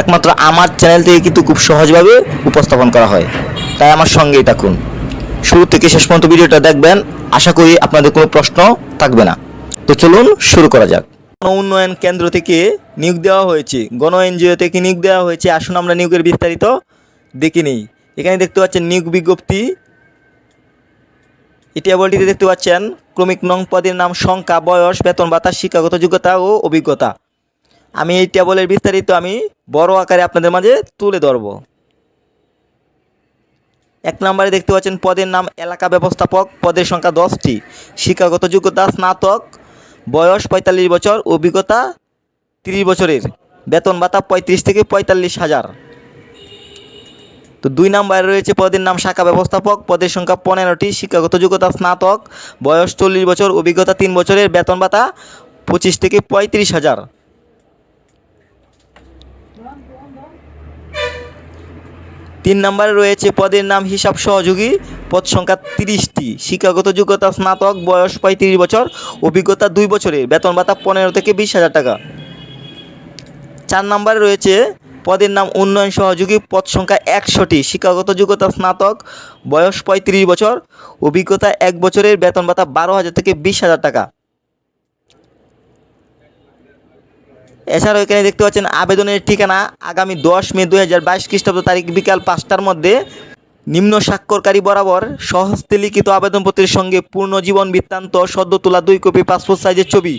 একমাত্র আমার চ্যানেল থেকে কিন্তু খুব সহজভাবে উপস্থাপন করা হয়। তাই আমার সঙ্গেই থাকুন। শুরু থেকে শেষ পর্যন্ত ভিডিওটা দেখবেন। আশা করি আপনাদের কোনো প্রশ্ন থাকবে না। তো চলুন শুরু করা যাক। গণ উন্নয়ন কেন্দ্র থেকে নিয়োগ দেওয়া হয়েছে। গণ এনজিও থেকে নিয়োগ দেওয়া হয়েছে। আসুন আমরা নিয়োগের বিস্তারিত দেখে নিই। এখানে দেখতে পাচ্ছেন নিয়োগ বিজ্ঞপ্তি। ইটিয়াবলটিতে দেখতে পাচ্ছেন, ক্রমিক নং পদের নাম, সংখ্যা, বয়স, বেতন, ভাতা, শিক্ষাগত যোগ্যতা ও অভিজ্ঞতা। আমি এই টেবলের বিস্তারিত আমি বড় আকারে আপনাদের মাঝে তুলে ধরব। এক নম্বরে দেখতে পাচ্ছেন, পদের নাম এলাকা ব্যবস্থাপক, পদের সংখ্যা দশটি। শিক্ষাগত যোগ্যতা স্নাতক, বয়স পঁয়তাল্লিশ বছর, অভিজ্ঞতা তিরিশ বছরের। বেতন ভাতা পঁয়ত্রিশ থেকে পঁয়তাল্লিশ হাজার। তো দুই নম্বরে রয়েছে, পদের নাম শাখা ব্যবস্থাপক, পদের সংখ্যা পনেরোটি। শিক্ষাগত যোগ্যতা স্নাতক, বয়স চল্লিশ বছর, অভিজ্ঞতা তিন বছরের, বেতন ভাতা পঁচিশ থেকে পঁয়ত্রিশ হাজার। তিন নম্বরে রয়েছে পদের নাম হিসাব সহযোগী। পদ সংখ্যা তিরিশটি। শিক্ষাগত যোগ্যতা স্নাতক, বয়স পঁয়ত্রিশ বছর, অভিজ্ঞতা দুই বছরের, বেতন ভাতা পনেরো থেকে বিশ হাজার টাকা। চার নম্বরে রয়েছে পদের নাম উন্নয়ন সহযোগী, পদ সংখ্যা একশোটি। শিক্ষাগত যোগ্যতা স্নাতক, বয়স পঁয়ত্রিশ বছর, অভিজ্ঞতা এক বছরের, বেতন ভাতা বারো হাজার থেকে বিশ হাজার টাকা। এছাড়াও এখানে দেখতে পাচ্ছেন আবেদনের ঠিকানা আগামী দশ মে দু হাজার বাইশ খ্রিস্টাব্দ তারিখ বিকাল পাঁচটার মধ্যে নিম্ন স্বাক্ষরকারী বরাবর সহস্তে লিখিত আবেদনপত্রের সঙ্গে পূর্ণ জীবন বৃত্তান্ত, সদ্য তোলা দুই কপি পাসপোর্ট সাইজের ছবি,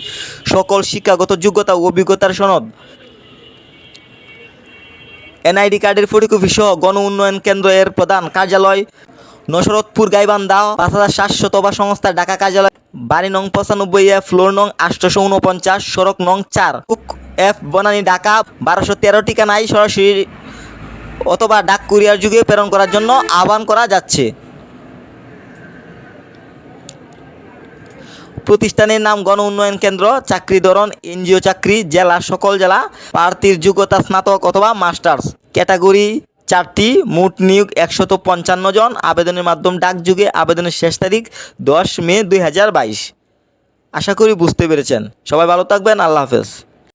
সকল শিক্ষাগত যোগ্যতা ও অভিজ্ঞতার সনদ, এনআইডি কার্ডের ফটোকপি সহ গণ উন্নয়ন কেন্দ্র এর প্রধান কার্যালয়, নসরতপুর, গাইবান্ধা, পাঁচ হাজার সাতশত বা সংস্থা ঢাকা কার্যালয়, বাড়ি নং পঁচানব্বই এ ফ্লোর নং আটশোশো উনপঞ্চাশ, সড়ক নং চার এফ বনানী ঢাকা বারোশো তেরো ঠিকানায় সরাসরি অথবা ডাক কুরিয়ার যুগে প্রেরণ করার জন্য আহ্বান করা যাচ্ছে। প্রতিষ্ঠানের নাম গণ উন্নয়ন কেন্দ্র, চাকরি ধরন, এনজিও চাকরি, জেলা, সকল জেলা, প্রার্থীর যোগ্যতা স্নাতক অথবা মাস্টার্স। ক্যাটাগরি চারটি, মোট নিয়োগ একশত পঞ্চান্ন জন। আবেদনের মাধ্যম ডাক যুগে আবেদনের শেষ তারিখ দশ মে দুই হাজার বাইশ। আশা করি বুঝতে পেরেছেন। সবাই ভালো থাকবেন। আল্লাহ হাফেজ।